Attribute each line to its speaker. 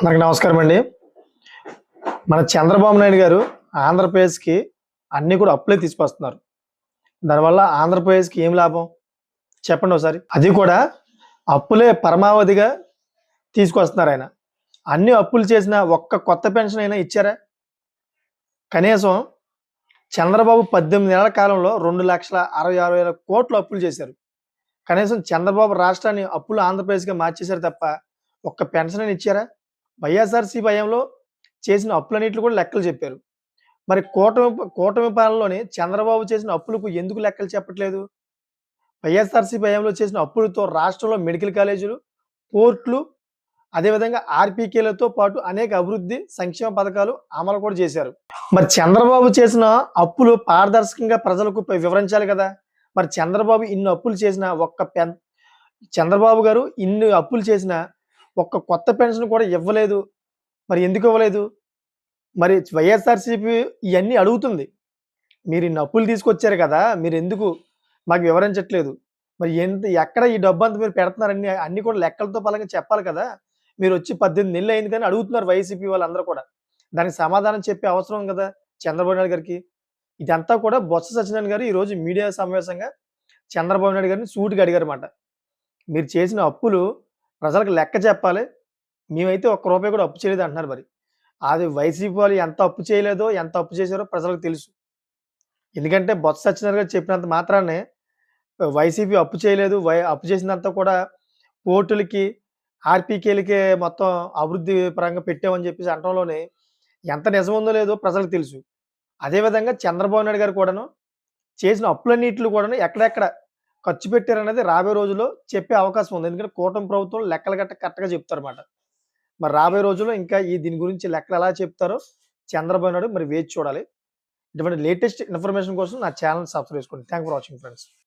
Speaker 1: అందరికి నమస్కారం అండి. మన చంద్రబాబు నాయుడు గారు ఆంధ్రప్రదేశ్కి అన్నీ కూడా అప్పులే తీసుకొస్తున్నారు. దానివల్ల ఆంధ్రప్రదేశ్కి ఏం లాభం? చెప్పండి ఒకసారి. అది కూడా అప్పులే పరమావధిగా తీసుకొస్తున్నారు ఆయన. అన్ని అప్పులు చేసిన ఒక్క కొత్త పెన్షన్ అయినా ఇచ్చారా? కనీసం చంద్రబాబు పద్దెనిమిది నెలల కాలంలో రెండు లక్షల అరవై ఆరు వేల కోట్లు అప్పులు చేశారు. కనీసం చంద్రబాబు రాష్ట్రాన్ని అప్పులు ఆంధ్రప్రదేశ్గా మార్చేశారు తప్ప ఒక్క పెన్షన్ అయినా ఇచ్చారా? వైఎస్ఆర్సీ భయంలో చేసిన అప్పులన్నింటిలో కూడా లెక్కలు చెప్పారు. మరి కూటమి కూటమి పాలనలోని చంద్రబాబు చేసిన అప్పులకు ఎందుకు లెక్కలు చెప్పట్లేదు? వైఎస్ఆర్సీ భయంలో చేసిన అప్పులతో రాష్ట్రంలో మెడికల్ కాలేజీలు పోర్ట్లు అదేవిధంగా ఆర్పీకేలతో పాటు అనేక అభివృద్ధి సంక్షేమ పథకాలు అమలు కూడా చేశారు. మరి చంద్రబాబు చేసిన అప్పులు పారదర్శకంగా ప్రజలకు వివరించాలి కదా? మరి చంద్రబాబు ఇన్ని అప్పులు చేసిన ఒక్క పెన్ చంద్రబాబు గారు ఇన్ని అప్పులు చేసిన ఒక్క కొత్త పెన్షన్ కూడా ఇవ్వలేదు. మరి ఎందుకు ఇవ్వలేదు? మరి వైఎస్ఆర్సీపీ ఇవన్నీ అడుగుతుంది. మీరు ఇన్ని అప్పులు తీసుకొచ్చారు కదా మీరు ఎందుకు? మాకు వివరించట్లేదు. మరి ఎంత ఎక్కడ ఈ డబ్బు అంతా మీరు పెడుతున్నారని అన్ని కూడా లెక్కలతో పరంగా చెప్పాలి కదా. మీరు వచ్చి పద్దెనిమిది నెలలు అయింది కానీ అడుగుతున్నారు వైసీపీ వాళ్ళందరూ కూడా. దానికి సమాధానం చెప్పే అవసరం కదా చంద్రబాబు నాయుడు గారికి. ఇదంతా కూడా బొత్స సత్యనారాయణ గారు ఈరోజు మీడియా సమావేశంగా చంద్రబాబు నాయుడు గారిని సూటిగా అడిగారు అన్నమాట మీరు చేసిన అప్పులు ప్రజలకు లెక్క చెప్పాలి. మేమైతే ఒక్క రూపాయి కూడా అప్పు చేయలేదు అంటున్నారు మరి. అది వైసీపీ వాళ్ళు ఎంత అప్పు చేయలేదో ఎంత అప్పు చేశారో ప్రజలకు తెలుసు. ఎందుకంటే బొత్స సత్యనారాయణ గారు చెప్పినంత మాత్రానే వైసీపీ అప్పు చేయలేదు. వై అప్పు చేసినంత కూడా పోర్టులకి ఆర్పీకేలకే మొత్తం అభివృద్ధి పరంగా పెట్టామని చెప్పేసి అంటంలోనే ఎంత నిజం ఉందో లేదో ప్రజలకు తెలుసు. అదేవిధంగా చంద్రబాబు నాయుడు గారు కూడాను చేసిన అప్పులన్నింటిలో కూడాను ఎక్కడెక్కడ ఖర్చు పెట్టారనేది రాబోయే రోజుల్లో చెప్పే అవకాశం ఉంది. ఎందుకంటే కూటమి ప్రభుత్వం లెక్కలు గట్ట కరెక్ట్గా చెప్తారన్నమాట. మరి రాబోయే రోజుల్లో ఇంకా ఈ దీని గురించి లెక్కలు ఎలా చెప్తారో చంద్రబాబు నాయుడు మరి వేచి చూడాలి. ఇటువంటి లేటెస్ట్ ఇన్ఫర్మేషన్ కోసం నా ఛానల్ సబ్స్క్రైబ్ చేసుకోండి. Thank for watching friends.